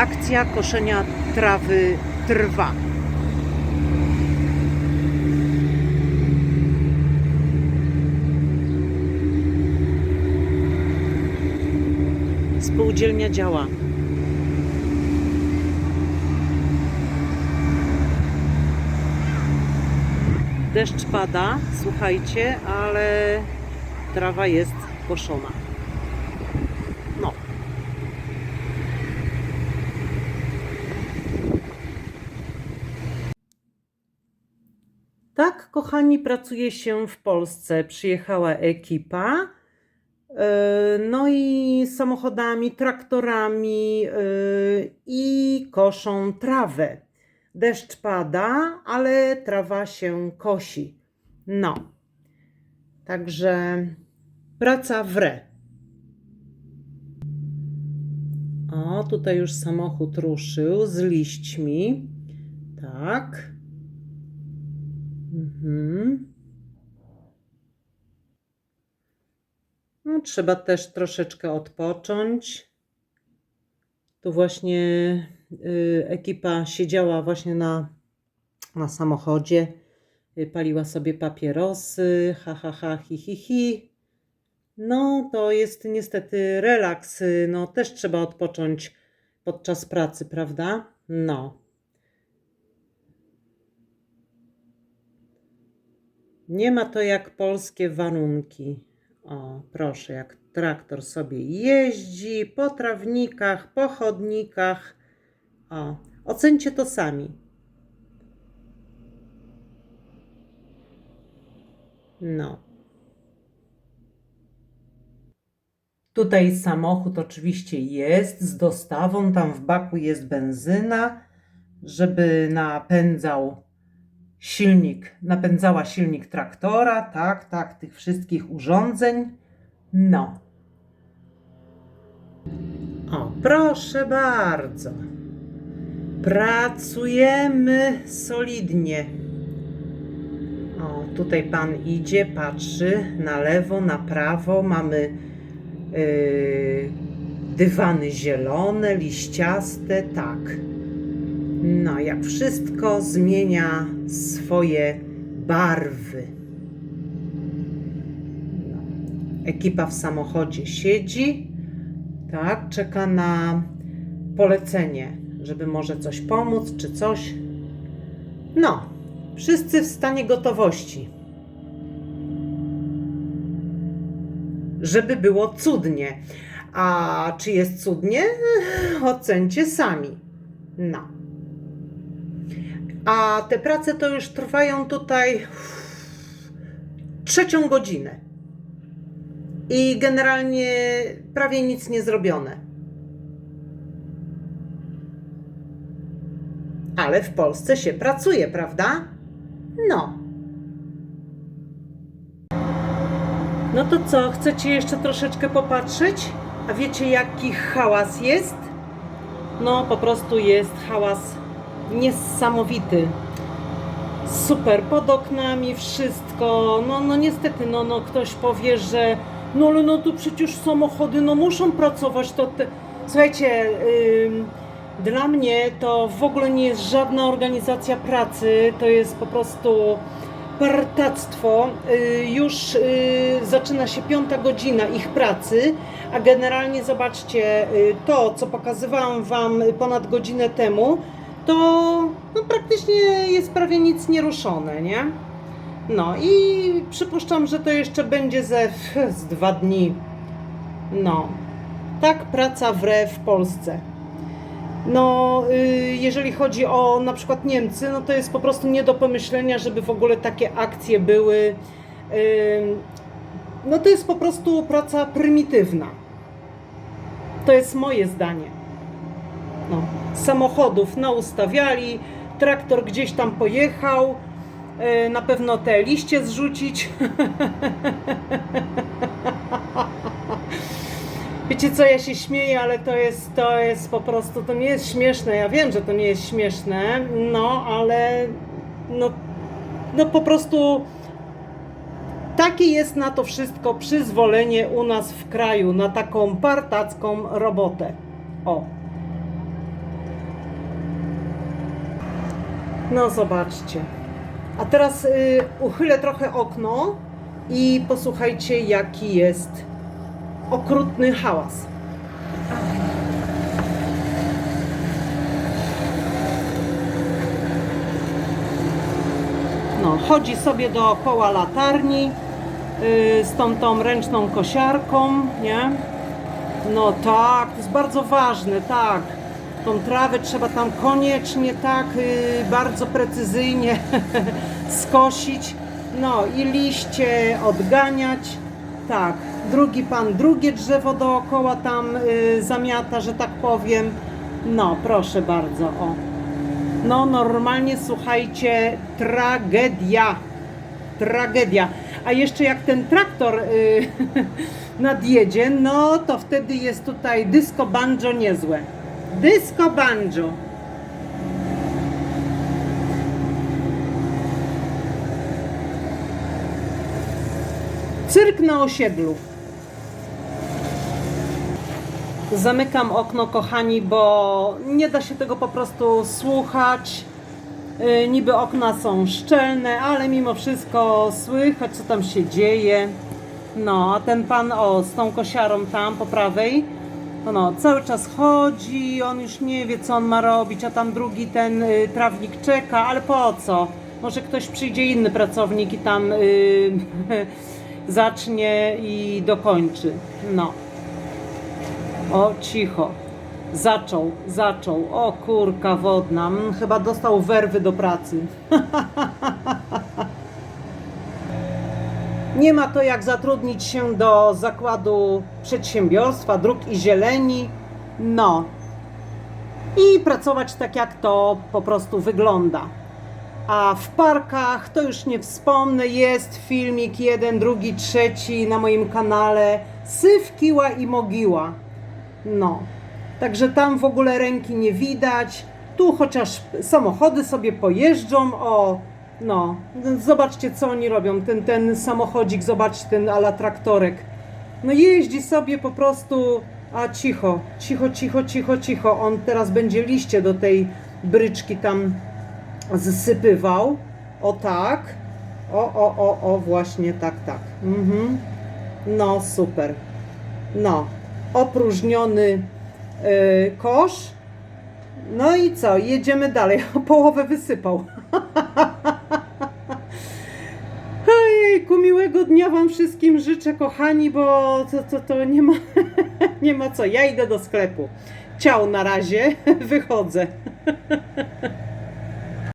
Akcja koszenia trawy trwa. Spółdzielnia działa. Deszcz pada, słuchajcie, ale trawa jest koszona. No. Kochani, pracuje się w Polsce. Przyjechała ekipa. e, No i samochodami, traktorami e, i koszą trawę. Deszcz pada, ale trawa się kosi. No. Także praca wre. O, tutaj już samochód ruszył z liśćmi. Tak. Mhm. No, trzeba też troszeczkę odpocząć. Tu właśnie y, ekipa siedziała właśnie na, na samochodzie, y, paliła sobie papierosy, ha, ha, ha, hi, hi, hi. No, to jest niestety relaks. y, No, też trzeba odpocząć podczas pracy, prawda? No. Nie ma to jak polskie warunki. O, proszę, jak traktor sobie jeździ po trawnikach, po chodnikach. O, ocencie to sami. No. Tutaj samochód oczywiście jest z dostawą, tam w baku jest benzyna, żeby napędzał silnik, napędzała silnik traktora, tak, tak, tych wszystkich urządzeń. No. O, proszę bardzo. Pracujemy solidnie. O, tutaj pan idzie, patrzy na lewo, na prawo. Mamy yy, dywany zielone, liściaste, tak. No, jak wszystko zmienia swoje barwy. Ekipa w samochodzie siedzi, tak, czeka na polecenie, żeby może coś pomóc czy coś. No, wszyscy w stanie gotowości. Żeby było cudnie. A czy jest cudnie? Ocencie sami. No. A te prace to już trwają tutaj trzecią godzinę. I generalnie prawie nic nie zrobione. Ale w Polsce się pracuje, prawda? No. No to co, chcecie jeszcze troszeczkę popatrzeć? A wiecie jaki hałas jest? No po prostu jest hałas niesamowity. Super, pod oknami wszystko. No, no niestety, no, no ktoś powie, że no ale no tu przecież samochody no muszą pracować. To te... Słuchajcie, ym, dla mnie to w ogóle nie jest żadna organizacja pracy, to jest po prostu partactwo. Y, już y, zaczyna się piąta godzina ich pracy, a generalnie zobaczcie, y, to co pokazywałam Wam ponad godzinę temu, to no, praktycznie jest prawie nic nieruszone, nie? No i przypuszczam, że to jeszcze będzie ze z dwa dni. No, tak praca wre w Polsce. No, y, jeżeli chodzi o na przykład Niemcy, no to jest po prostu nie do pomyślenia, żeby w ogóle takie akcje były. No to jest po prostu praca prymitywna. To jest moje zdanie. No, samochodów naustawiali, traktor gdzieś tam pojechał, y, na pewno te liście zrzucić. Wiecie co, ja się śmieję, ale to jest, to jest po prostu, to nie jest śmieszne. Ja wiem, że to nie jest śmieszne, no ale no, no po prostu takie jest na to wszystko przyzwolenie u nas w kraju, na taką partacką robotę. O. No zobaczcie. A teraz y, uchylę trochę okno i posłuchajcie, jaki jest okrutny hałas. No, chodzi sobie dookoła latarni y, z tą, tą ręczną kosiarką, nie? No tak, to jest bardzo ważne, tak. Tą trawę trzeba tam koniecznie tak y, bardzo precyzyjnie skosić. No i liście odganiać. Tak, drugi pan drugie drzewo dookoła tam y, zamiata, że tak powiem. No, proszę bardzo, o. No normalnie słuchajcie, tragedia. Tragedia. A jeszcze jak ten traktor y, nadjedzie, no to wtedy jest tutaj disco banjo niezłe. Disco banjo. Cyrk na osiedlu. Zamykam okno, kochani, bo nie da się tego po prostu słuchać. Yy, niby okna są szczelne, ale mimo wszystko słychać, co tam się dzieje. No, a ten pan, o, z tą kosiarą tam po prawej, no, no cały czas chodzi, on już nie wie, co on ma robić, a tam drugi ten y, trawnik czeka, ale po co? Może ktoś przyjdzie inny pracownik i tam y, zacznie i dokończy. No. O, cicho. Zaczął, zaczął. O, kurka wodna. Mm, chyba dostał werwy do pracy. Nie ma to jak zatrudnić się do zakładu przedsiębiorstwa dróg i zieleni. No. I pracować tak, jak to po prostu wygląda. A w parkach to już nie wspomnę, jest filmik jeden, drugi, trzeci na moim kanale. Syf, kiła i mogiła. No. Także tam w ogóle ręki nie widać. Tu chociaż samochody sobie pojeżdżą. O, no. Zobaczcie, co oni robią. Ten, ten samochodzik, zobaczcie, ten ala traktorek. No jeździ sobie po prostu. A cicho, cicho, cicho, cicho, cicho. On teraz będzie liście do tej bryczki tam zsypywał. O tak. O, o, o, o, właśnie tak, tak. Mhm. No, super. No, opróżniony y, kosz. No i co? Jedziemy dalej. Połowę wysypał. miłego dnia Wam wszystkim życzę, kochani, bo to, to, to nie, ma, nie ma co. Ja idę do sklepu. Ciao na razie, wychodzę.